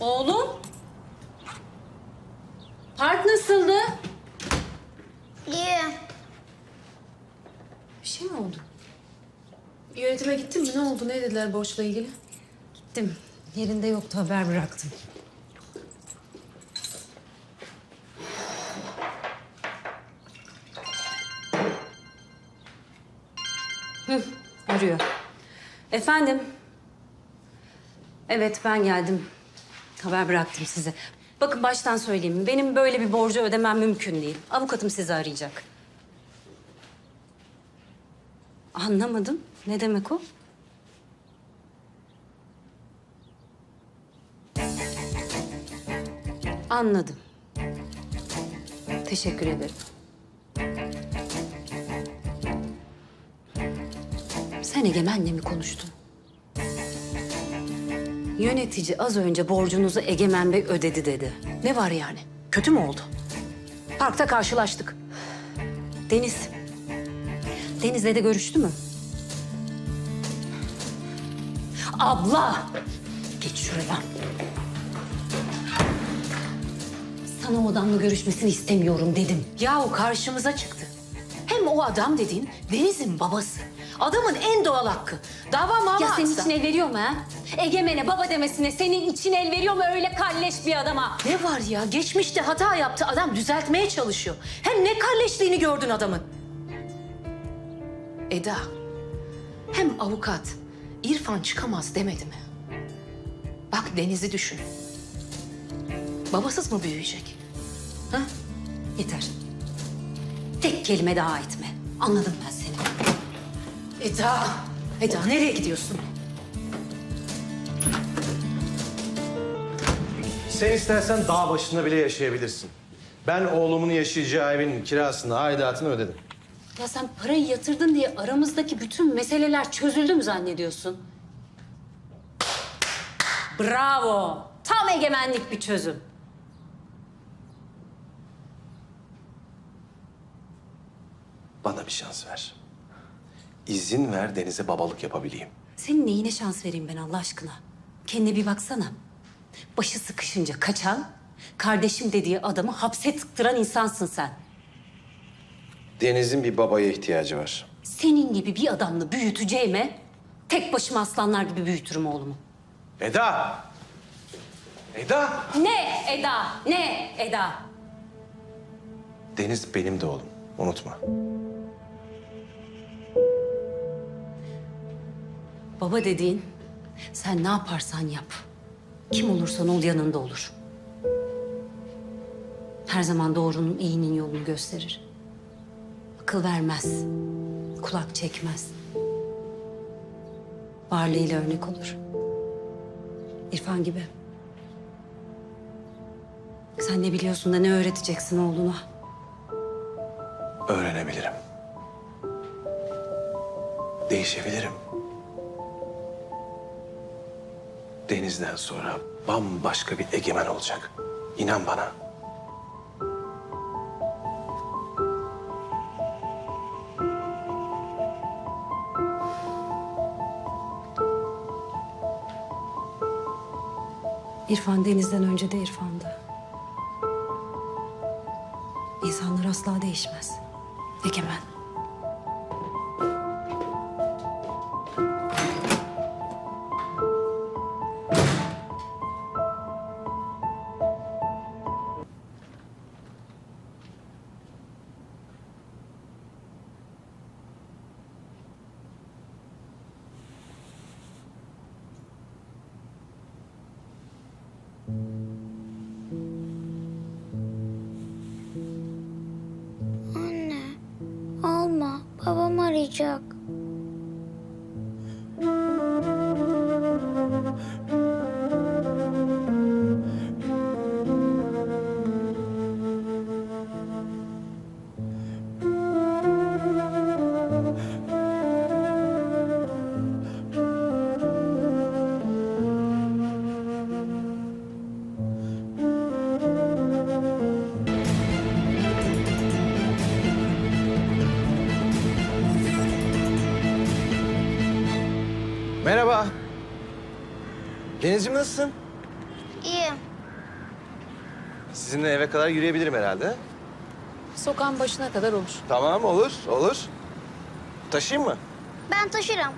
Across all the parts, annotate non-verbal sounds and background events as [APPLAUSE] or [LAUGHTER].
Oğlum. Park nasıldı? İyi. Bir şey mi oldu? Yönetime gittin mi? Ne oldu? Ne dediler borçla ilgili? Gittim. Yerinde yoktu haber bıraktım. Hı, arıyor. Efendim? Evet ben geldim. Haber bıraktım size. Bakın baştan söyleyeyim. Benim böyle bir borcu ödemem mümkün değil. Avukatım sizi arayacak. Anlamadım. Ne demek o? Anladım. Teşekkür ederim. Sen Egemen'le mi konuştun? Yönetici az önce borcunuzu Egemen Bey ödedi dedi. Ne var yani? Kötü mü oldu? Parkta karşılaştık. Deniz. Deniz'le de görüştü mü? Abla! Geç şuradan. Sana o adamla görüşmesini istemiyorum dedim. Yahu karşımıza çıktı. Hem o adam dediğin Deniz'in babası. Adamın en doğal hakkı. Dava mava Ya senin için el veriyor mu ha? Egemen'e baba demesine senin için el veriyor mu öyle kalleş bir adama? Ne var ya? Geçmişte hata yaptı. Adam düzeltmeye çalışıyor. Hem ne kalleşliğini gördün adamın. Eda, hem avukat İrfan çıkamaz demedi mi? Bak Deniz'i düşün. Babasız mı büyüyecek? Ha? Yeter. Tek kelime daha etme. Anladım ben seni. Eda, Eda nereye gidiyorsun? Sen istersen dağ başında bile yaşayabilirsin. Ben oğlumun yaşayacağı evin kirasını, aidatını ödedim. Ya sen parayı yatırdın diye aramızdaki bütün meseleler çözüldü mü zannediyorsun? Bravo. Tam egemenlik bir çözüm. Bana bir şans ver. İzin ver Deniz'e babalık yapabileyim. Senin neyine şans vereyim ben Allah aşkına? Kendine bir baksana. Başı sıkışınca kaçan, kardeşim dediği adamı hapse tıktıran insansın sen. Deniz'in bir babaya ihtiyacı var. Senin gibi bir adamla büyüteceğime tek başıma aslanlar gibi büyütürüm oğlumu. Eda! Eda! Ne Eda? Ne Eda? Deniz benim de oğlum. Unutma. Baba dediğin sen ne yaparsan yap. Kim olursan ol yanında olur. Her zaman doğrunun iyinin yolunu gösterir. Akıl vermez. Kulak çekmez. Varlığıyla örnek olur. İrfan gibi. Sen ne biliyorsun da ne öğreteceksin oğluna? Öğrenebilirim. Değişebilirim. Deniz'den sonra bambaşka bir egemen olacak. İnan bana. İrfan Deniz'den önce de İrfan'dı. İnsanlar asla değişmez. Egemen. Babam arayacak. Deniz'ciğim nasılsın? İyiyim. Sizinle eve kadar yürüyebilirim herhalde. Sokağın başına kadar olur. Tamam olur, olur. Taşıyayım mı? Ben taşırım.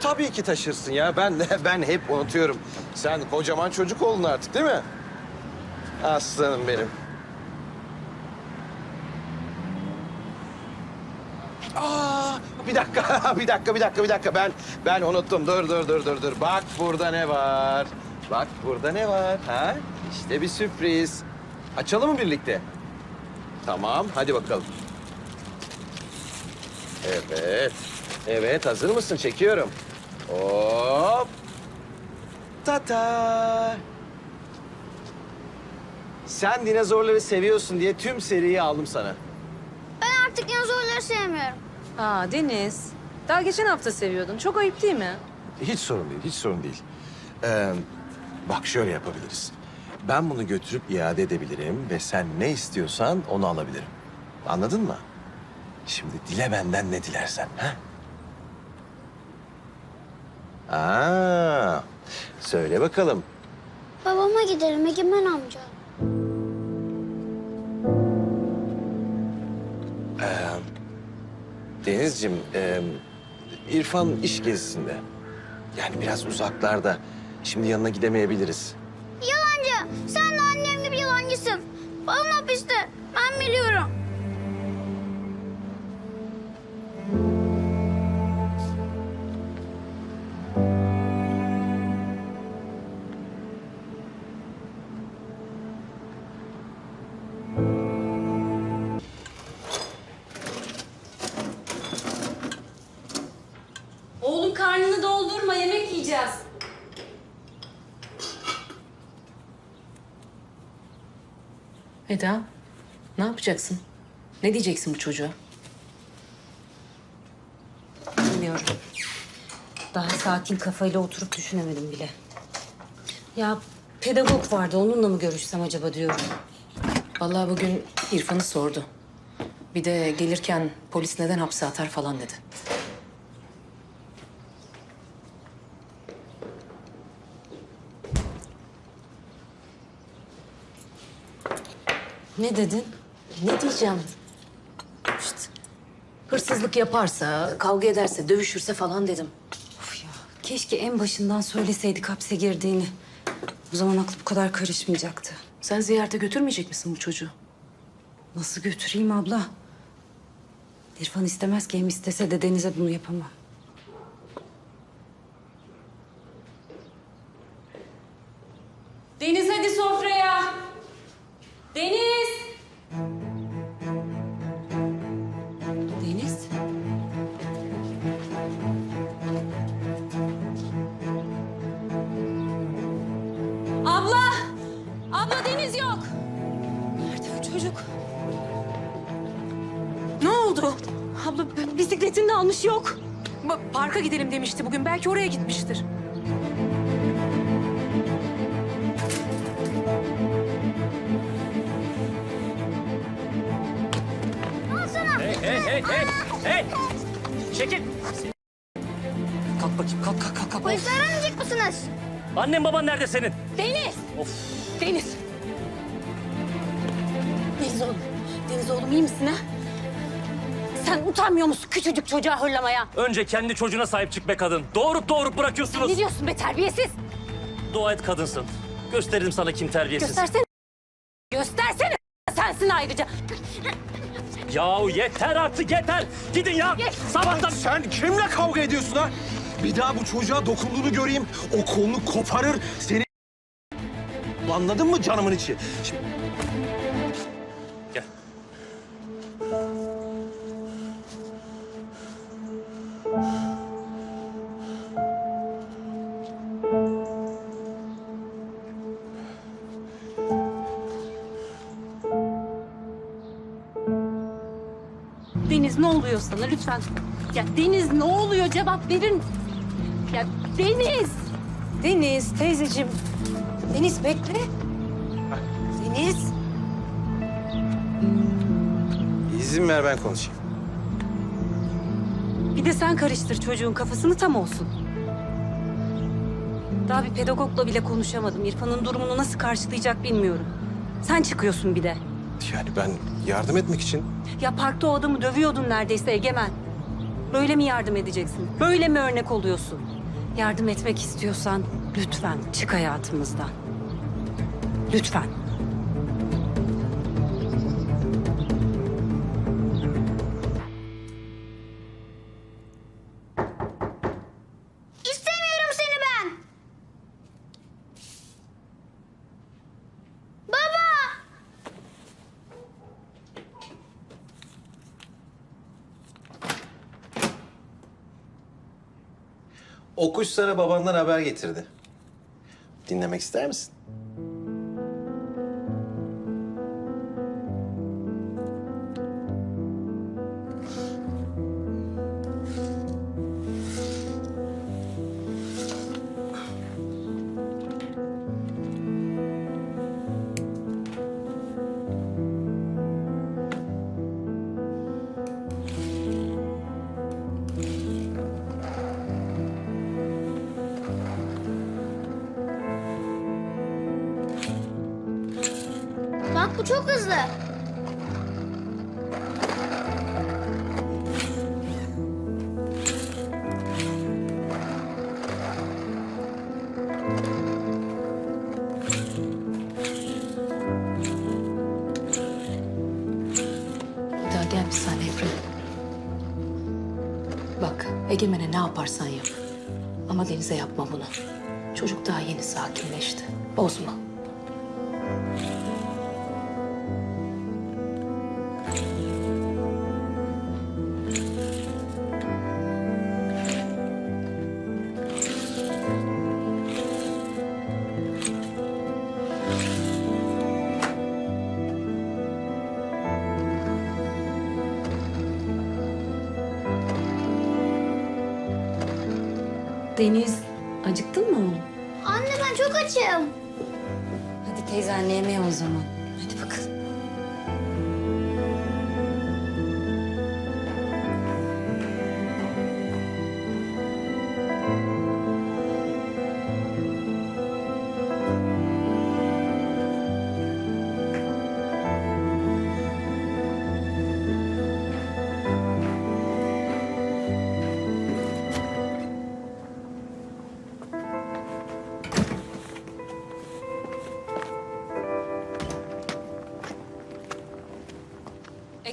Tabii ki taşırsın ya. Ben [LAUGHS] ben hep unutuyorum. Sen kocaman çocuk oldun artık değil mi? Aslanım benim. Aa, bir dakika, [LAUGHS] bir dakika, bir dakika, bir dakika. Ben ben unuttum. Dur, dur, dur, dur, dur. Bak burada ne var? Bak burada ne var? Ha? İşte bir sürpriz. Açalım mı birlikte? Tamam, hadi bakalım. Evet. Evet, hazır mısın? Çekiyorum. Hop. Tata. Sen dinozorları seviyorsun diye tüm seriyi aldım sana. Ben artık dinozorları sevmiyorum. Aa Deniz. Daha geçen hafta seviyordun. Çok ayıp değil mi? Hiç sorun değil, hiç sorun değil. Ee, bak şöyle yapabiliriz. Ben bunu götürüp iade edebilirim ve sen ne istiyorsan onu alabilirim. Anladın mı? Şimdi dile benden ne dilersen. Ha? Aa, söyle bakalım. Babama giderim Egemen amca. Denizciğim, e, İrfan iş gezisinde. Yani biraz uzaklarda. Şimdi yanına gidemeyebiliriz. Yalancı. Sen de annem gibi yalancısın. Babam Eda, ne yapacaksın? Ne diyeceksin bu çocuğa? Bilmiyorum. Daha sakin kafayla oturup düşünemedim bile. Ya pedagog vardı onunla mı görüşsem acaba diyorum. Vallahi bugün İrfan'ı sordu. Bir de gelirken polis neden hapse atar falan dedi. Ne dedin? Ne diyeceğim? İşte hırsızlık yaparsa, kavga ederse, dövüşürse falan dedim. Of ya keşke en başından söyleseydik hapse girdiğini. O zaman aklı bu kadar karışmayacaktı. Sen ziyarete götürmeyecek misin bu çocuğu? Nasıl götüreyim abla? İrfan istemez ki hem istese de Deniz'e bunu yapamam. Deniz hadi sofraya. Deniz. Parka gidelim demişti bugün. Belki oraya gitmiştir. Hey hey hey hey! Hey! Çekil! Kalk bakayım kalk kalk kalk. kalk. Polisi aramayacak mısınız? Annen baban nerede senin? Deniz! Deniz! Deniz oğlum. Deniz oğlum iyi misin ha? Sen utanmıyor musun küçücük çocuğa hırlamaya? Önce kendi çocuğuna sahip çık be kadın. Doğurup doğurup bırakıyorsunuz. Ne diyorsun be terbiyesiz? Dua et kadınsın. Gösteririm sana kim terbiyesiz. Göstersene. Göstersene. Sensin ayrıca. Yahu yeter artık yeter. Gidin ya. Sabahtan Sen kimle kavga ediyorsun ha? Bir daha bu çocuğa dokunduğunu göreyim. O kolunu koparır seni... Anladın mı canımın içi? Şimdi oluyor sana lütfen? Ya Deniz ne oluyor cevap verin. Ya Deniz. Deniz teyzeciğim. Deniz bekle. Deniz. izin ver ben konuşayım. Bir de sen karıştır çocuğun kafasını tam olsun. Daha bir pedagogla bile konuşamadım. İrfan'ın durumunu nasıl karşılayacak bilmiyorum. Sen çıkıyorsun bir de. Yani ben yardım etmek için Ya parkta o adamı dövüyordun neredeyse Egemen. Böyle mi yardım edeceksin? Böyle mi örnek oluyorsun? Yardım etmek istiyorsan lütfen çık hayatımızdan. Lütfen. Kuş sana babandan haber getirdi. Dinlemek ister misin? Çok hızlı. Daha gel bir saniye Ebru. Bak Egemen'e ne yaparsan yap. Ama Deniz'e yapma bunu. Çocuk daha yeni sakinleşti. Bozma.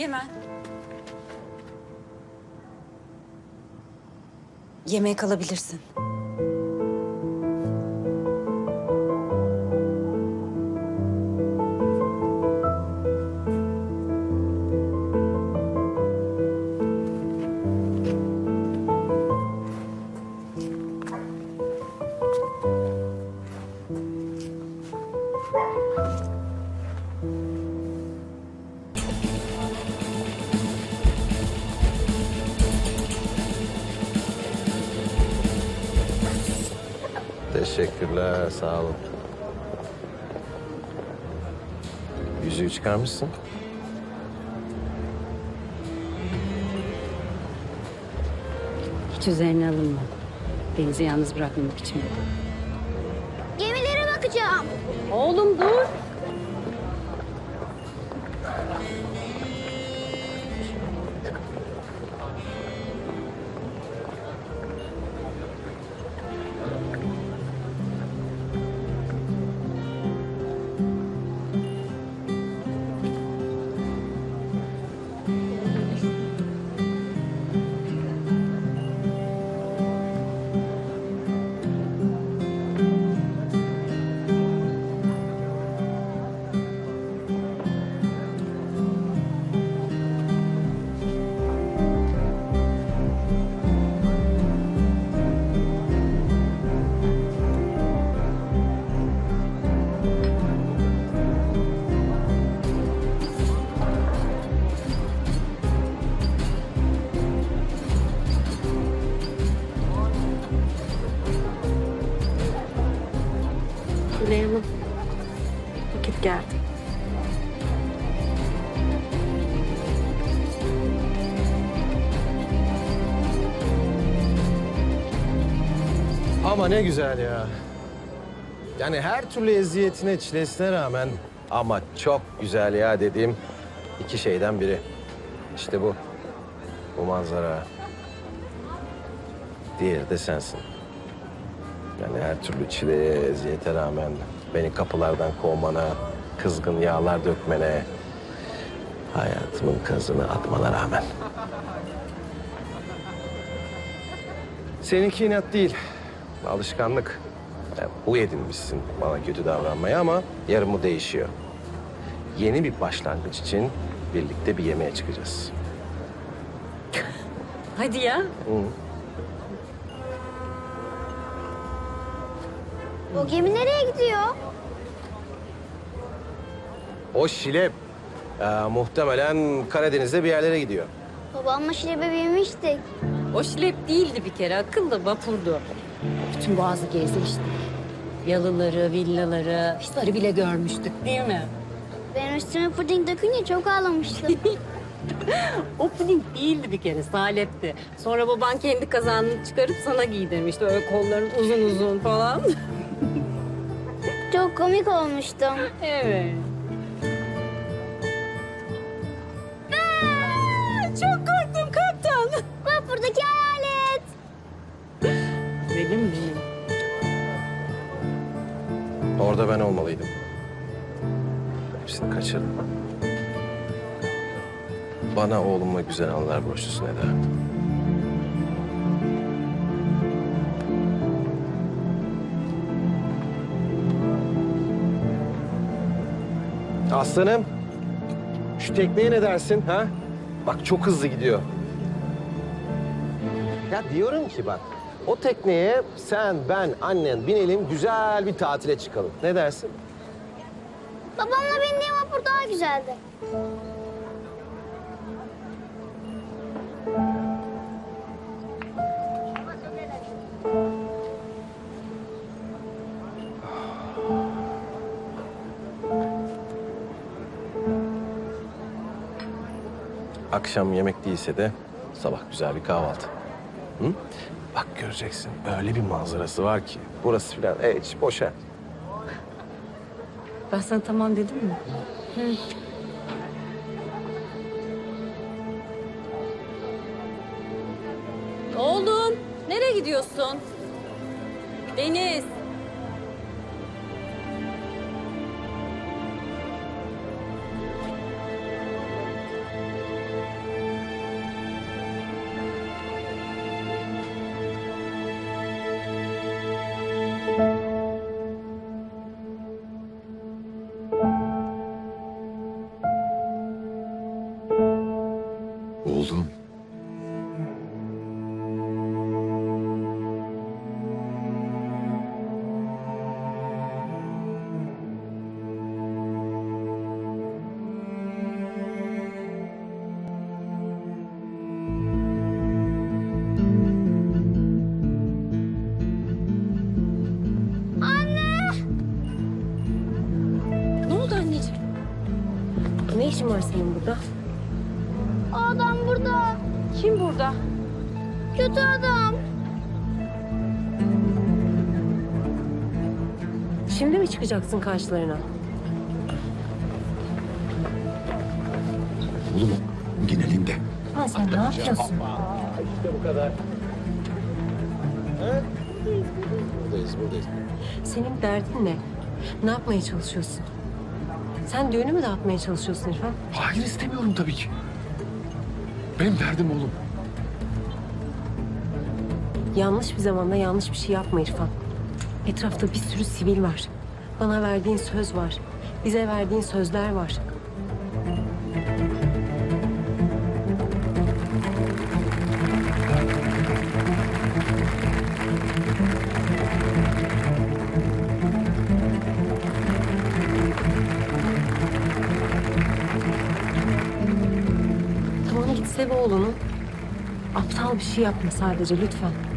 Egemen. Yemeğe kalabilirsin. Teşekkürler, sağ olun. Yüzüğü çıkarmışsın. Hiç üzerine alınma. Deniz'i yalnız bırakmamak için. Gemilere bakacağım. Oğlum dur. Ne güzel ya. Yani her türlü eziyetine, çilesine rağmen ama çok güzel ya dediğim iki şeyden biri. İşte bu. Bu manzara. Diğeri de sensin. Yani her türlü çileye, eziyete rağmen beni kapılardan kovmana, kızgın yağlar dökmene, hayatımın kazını atmana rağmen. Seninki inat değil, alışkanlık. Yani bu edinmişsin bana kötü davranmaya ama yarın bu değişiyor. Yeni bir başlangıç için birlikte bir yemeğe çıkacağız. [LAUGHS] Hadi ya. O gemi nereye gidiyor? O şilep e, muhtemelen Karadeniz'de bir yerlere gidiyor. Babamla şilebe binmiştik. O şilep değildi bir kere akıllı vapurdu. Bütün boğazı gezmiştik. Yalıları, villaları, hisleri bile görmüştük değil mi? Benim üstüme puding dökünce çok ağlamıştım. [LAUGHS] [LAUGHS] O puding değildi bir kere, salepti. Sonra baban kendi kazanını çıkarıp sana giydirmişti. Öyle kolların uzun uzun falan. çok komik olmuştum. [LAUGHS] evet. Kaçırdım. Bana oğlumla güzel anılar borçlusun Eda. Aslanım, şu tekneye ne dersin ha? Bak çok hızlı gidiyor. Ya diyorum ki bak, o tekneye sen, ben, annen binelim, güzel bir tatile çıkalım. Ne dersin? Babamla bindiğim vapur daha güzeldi. Akşam yemek değilse de sabah güzel bir kahvaltı. Hı? Bak göreceksin öyle bir manzarası var ki. Burası filan hiç boşa. Ben sana tamam dedim mi? Oğlum, nereye gidiyorsun? Deniz. Oğlum. Çıkacaksın karşılarına? Oğlum gin elinde. Ha sen ne yapıyorsun? Buradayız buradayız. Senin derdin ne? Ne yapmaya çalışıyorsun? Sen düğünü mü dağıtmaya çalışıyorsun İrfan? Hayır istemiyorum tabii ki. Benim derdim oğlum. Yanlış bir zamanda yanlış bir şey yapma İrfan. Etrafta bir sürü sivil var. Bana verdiğin söz var. Bize verdiğin sözler var. Tamam git sev oğlunu. Aptal bir şey yapma sadece lütfen.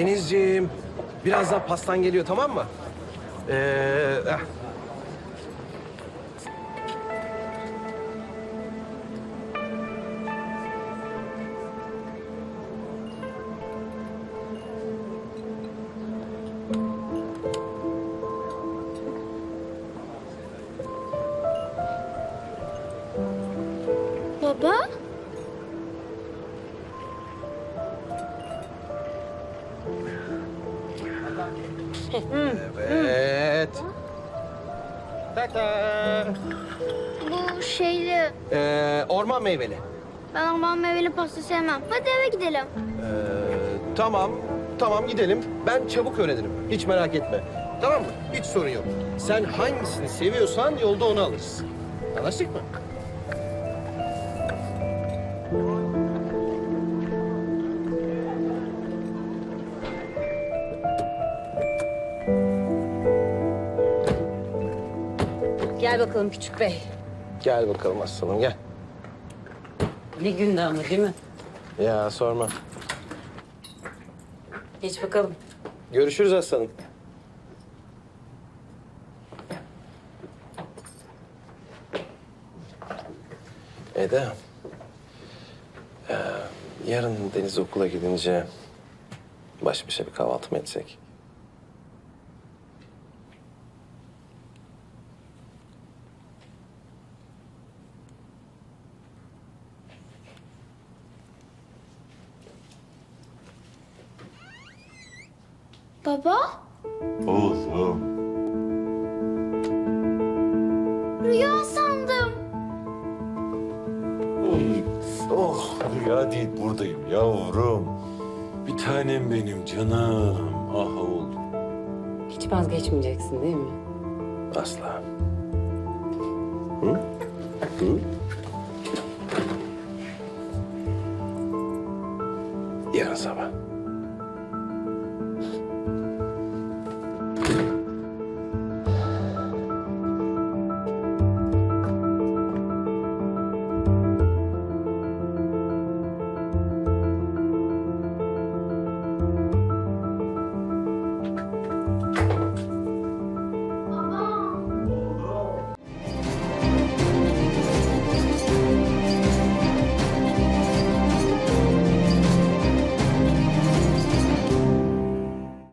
Denizciğim, birazdan pastan geliyor tamam mı? Ee, eh. Ta-ta. Bu şeyli. Ee, orman meyveli. Ben orman meyveli pasta sevmem. Hadi eve gidelim. Ee, tamam, tamam gidelim. Ben çabuk öğrenirim. Hiç merak etme. Tamam mı? Hiç sorun yok. Sen hangisini seviyorsan yolda onu alırız. Anlaştık mı? Bakalım küçük bey. Gel bakalım aslanım gel. Ne günde ama değil mi? Ya sorma. Geç bakalım. Görüşürüz aslanım. Eda. ee, yarın Deniz okula gidince baş başa bir kahvaltı mı etsek? Hiç vazgeçmeyeceksin değil mi? Asla. Hı? Hı? Yarın sabah.